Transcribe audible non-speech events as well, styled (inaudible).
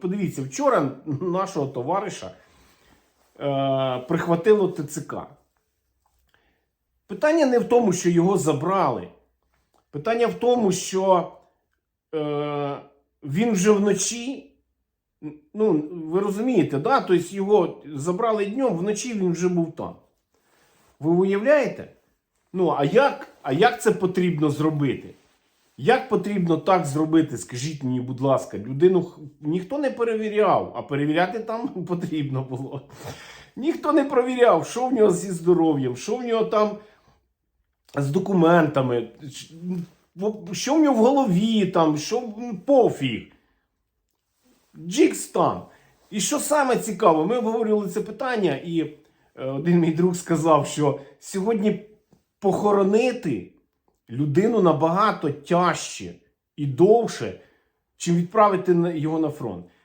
Подивіться, вчора нашого товариша е, прихватило ТЦК. Питання не в тому, що його забрали. Питання в тому, що е, він вже вночі. Ну, ви розумієте, да? тобто його забрали днем, вночі він вже був там. Ви уявляєте? Ну, а як, а як це потрібно зробити? Як потрібно так зробити, скажіть мені, будь ласка, людину ніхто не перевіряв, а перевіряти там (laughs) потрібно було. Ніхто не перевіряв, що в нього зі здоров'ям, що в нього там з документами, що в нього в голові, там, що пофіг. Джікс там. І що саме цікаво, ми обговорювали це питання, і е, один мій друг сказав, що сьогодні похоронити людину набагато тяжче і довше, чим відправити його на фронт.